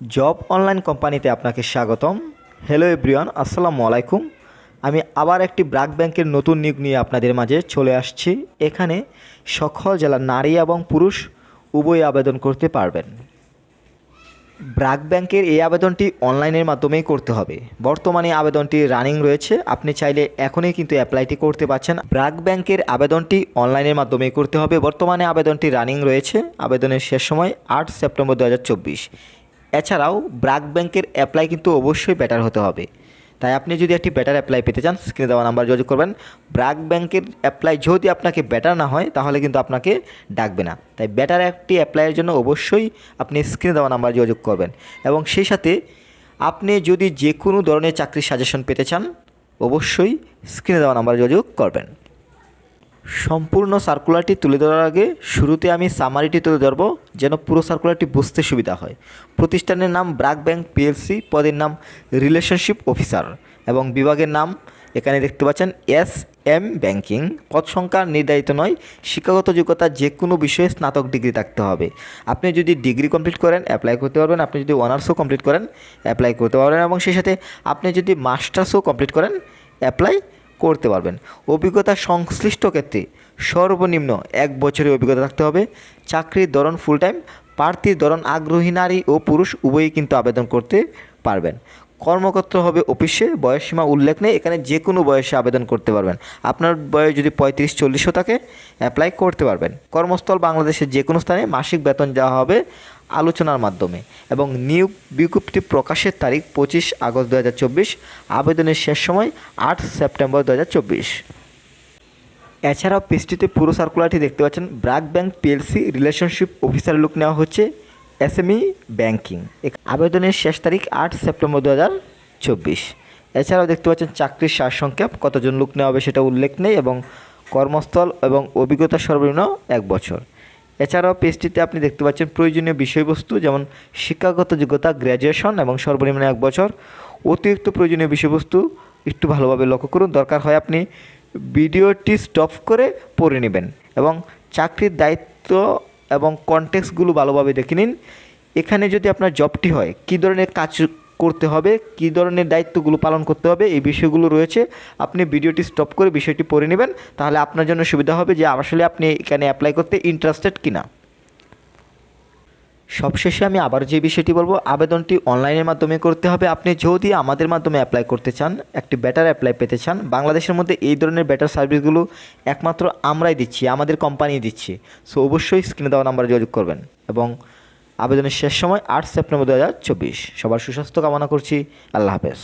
Job online কোম্পানিতে আপনাকে স্বাগতম। হ্যালো এভরিওয়ান আসসালামু আলাইকুম। আমি আবার একটি ব্রাক ব্যাংকের নতুন নিয়োগ নিয়ে আপনাদের মাঝে চলে আসছি। এখানে সকল জেলার নারী এবং পুরুষ উভয় আবেদন করতে পারবেন। ব্রাক ব্যাংকের এই আবেদনটি অনলাইনের মাধ্যমেই করতে হবে। বর্তমানে আবেদনটি রানিং রয়েছে। আপনি চাইলে এখনই কিন্তু অ্যাপ্লাইটি করতে পারছেন। ব্রাক ব্যাংকের আবেদনটি অনলাইনের মাধ্যমেই করতে হবে। বর্তমানে আবেদনটি রানিং রয়েছে। আবেদনের শেষ সময় আট সেপ্টেম্বর দু হাজার চব্বিশ। এছাড়াও ব্রাক ব্যাংকের অ্যাপ্লাই কিন্তু অবশ্যই বেটার হতে হবে। তাই আপনি যদি একটি বেটার অ্যাপ্লাই পেতে চান স্ক্রিনে দেওয়া নাম্বার যোগাযোগ করবেন। ব্রাক ব্যাংকের অ্যাপ্লাই যদি আপনাকে বেটার না হয়, তাহলে কিন্তু আপনাকে ডাকবে না। তাই বেটার একটি অ্যাপ্লাইয়ের জন্য অবশ্যই আপনি স্ক্রিনে দেওয়া নাম্বার যোগাযোগ করবেন। এবং সেই সাথে আপনি যদি যে কোনো ধরনের চাকরির সাজেশন পেতে চান, অবশ্যই স্ক্রিনে দেওয়া নাম্বার যোগাযোগ করবেন। সম্পূর্ণ সার্কুলারটি তুলে ধরার আগে শুরুতে আমি সামারিটি তুলে ধরবো, যেন পুরো সার্কুলারটি বুঝতে সুবিধা হয়। প্রতিষ্ঠানের নাম ব্রাক ব্যাংক পিএলসি, পদের নাম রিলেশনশিপ অফিসার এবং বিভাগের নাম এখানে দেখতে পাচ্ছেন এস এম ব্যাংকিং। পদ সংখ্যা নির্ধারিত নয়, শিক্ষাগত যোগ্যতা যে কোনো বিষয়ে স্নাতক ডিগ্রি থাকতে হবে। আপনি যদি ডিগ্রি কমপ্লিট করেন অ্যাপ্লাই করতে পারবেন। আপনি যদি অনার্সও কমপ্লিট করেন অ্যাপ্লাই করতে পারবেন। এবং সেই সাথে আপনি যদি মাস্টার্সও কমপ্লিট করেন অ্যাপ্লাই করতে পারবেন। অভিজ্ঞতা সংশ্লিষ্ট ক্ষেত্রে সর্বনিম্ন এক বছরের অভিজ্ঞতা থাকতে হবে। চাকরির ধরন ফুল টাইম প্রার্থীর ধরন আগ্রহী নারী ও পুরুষ, উভয়ই কিন্তু আবেদন করতে পারবেন। কর্মকর্তা হবে অফিসে বয়সসীমা উল্লেখ নেই, এখানে যে কোনো বয়সে আবেদন করতে পারবেন। আপনার বয়স যদি পঁয়ত্রিশ চল্লিশও থাকে অ্যাপ্লাই করতে পারবেন। কর্মস্থল বাংলাদেশের যে কোনো স্থানে মাসিক বেতন দেওয়া হবে আলোচনার মাধ্যমে এবং নিয়োগ বিজ্ঞপ্তি প্রকাশের তারিখ পঁচিশ আগস্ট দু হাজার চব্বিশ, আবেদনের শেষ সময় আট সেপ্টেম্বর দু হাজার চব্বিশ। এছাড়াও পেজটিতে পুরো সার্কুলারটি দেখতে পাচ্ছেন BRAC bank PLC relationship officer look নেওয়া হচ্ছে এসএমই ব্যাংকিং আবেদনের শেষ তারিখ আট সেপ্টেম্বর দু হাজার চব্বিশ। এছাড়াও দেখতে পাচ্ছেন, চাকরির সারসংক্ষেপ, কতজন লোক নেওয়া হবে সেটা উল্লেখ নেই এবং কর্মস্থল এবং অভিজ্ঞতা সর্বনিম্ন এক বছর। এছাড়াও পেজটিতে আপনি দেখতে পাচ্ছেন প্রয়োজনীয় বিষয়বস্তু, যেমন শিক্ষাগত যোগ্যতা গ্র্যাজুয়েশন এবং সর্বনিম্ন এক বছর। অতিরিক্ত প্রয়োজনীয় বিষয়বস্তু একটু ভালোভাবে লক্ষ্য করুন। দরকার হয় আপনি ভিডিওটি স্টপ করে পড়ে নেবেন এবং চাকরির দায়িত্ব এবং কনটেক্সটগুলো ভালোভাবে দেখে নিন। এখানে যদি আপনার জবটি হয়, কী ধরনের কাজ করতে হবে, কী ধরনের দায়িত্বগুলো পালন করতে হবে, এই বিষয়গুলো রয়েছে। আপনি ভিডিওটি স্টপ করে বিষয়টি পড়ে নেবেন, তাহলে আপনার জন্য সুবিধা হবে যে আসলে আপনি এখানে অ্যাপ্লাই করতে ইন্টারেস্টেড কিনা। সবশেষে আমি আবার যে বিষয়টি বলব, আবেদনটি অনলাইনের মাধ্যমে করতে হবে। আপনি যদি আমাদের মাধ্যমে অ্যাপ্লাই করতে চান, একটি বেটার অ্যাপ্লাই পেতে চান, বাংলাদেশের মধ্যে এই ধরনের বেটার সার্ভিসগুলো একমাত্র আমরাই দিচ্ছি, আমাদের কোম্পানি দিচ্ছি। সো অবশ্যই স্ক্রিনে দেওয়া নাম্বারে যোগাযোগ করবেন এবং আবেদনের শেষ সময় আট সেপ্টেম্বর দু হাজার চব্বিশ। সবার সুস্বাস্থ্য কামনা করছি। আল্লাহ হাফেজ।